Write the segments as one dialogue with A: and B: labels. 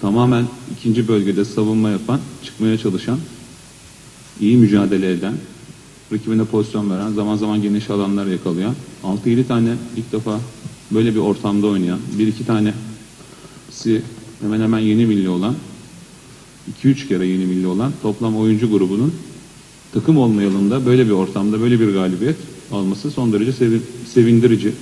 A: tamamen ikinci bölgede savunma yapan, çıkmaya çalışan, iyi mücadele eden, rakibine pozisyon veren, zaman zaman geniş alanlar yakalayan, 6-7 tane ilk defa böyle bir ortamda oynayan, 1-2 tanesi hemen hemen yeni milli olan, 2-3 kere yeni milli olan toplam oyuncu grubunun takım olmayalım da böyle bir ortamda böyle bir galibiyet alması son derece sevi- sevindirici.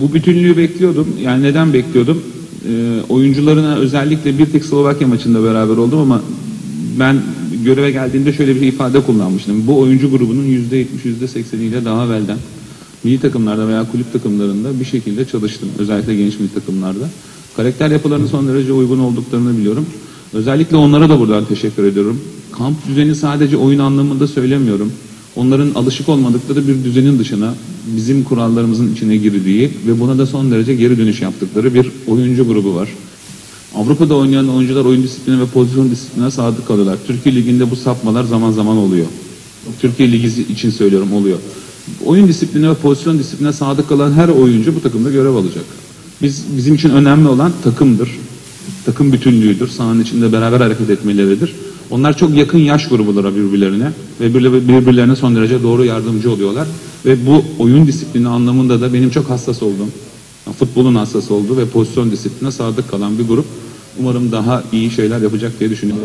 A: Bu bütünlüğü bekliyordum. Yani neden bekliyordum? Ee, oyuncularına özellikle bir tek Slovakya maçında beraber oldum ama ben göreve geldiğimde şöyle bir ifade kullanmıştım. Bu oyuncu grubunun %70, %80'iyle daha evvelden milli takımlarda veya kulüp takımlarında bir şekilde çalıştım. Özellikle genç milli takımlarda. Karakter yapılarının son derece uygun olduklarını biliyorum. Özellikle onlara da buradan teşekkür ediyorum. Kamp düzeni sadece oyun anlamında söylemiyorum. Onların alışık olmadıkları bir düzenin dışına bizim kurallarımızın içine girdiği ve buna da son derece geri dönüş yaptıkları bir oyuncu grubu var. Avrupa'da oynayan oyuncular oyun disiplini ve pozisyon disiplinine sadık kalıyorlar. Türkiye Ligi'nde bu sapmalar zaman zaman oluyor. Türkiye Ligi için söylüyorum oluyor. Oyun disiplini ve pozisyon disipline sadık kalan her oyuncu bu takımda görev alacak. Biz bizim için önemli olan takımdır. Takım bütünlüğüdür. Sahanın içinde beraber hareket etmeleridir. Onlar çok yakın yaş grubulara birbirlerine ve birbirle- birbirlerine son derece doğru yardımcı oluyorlar. Ve bu oyun disiplini anlamında da benim çok hassas olduğum, futbolun hassas olduğu ve pozisyon disipline sadık kalan bir grup. Umarım daha iyi şeyler yapacak diye düşünüyorum.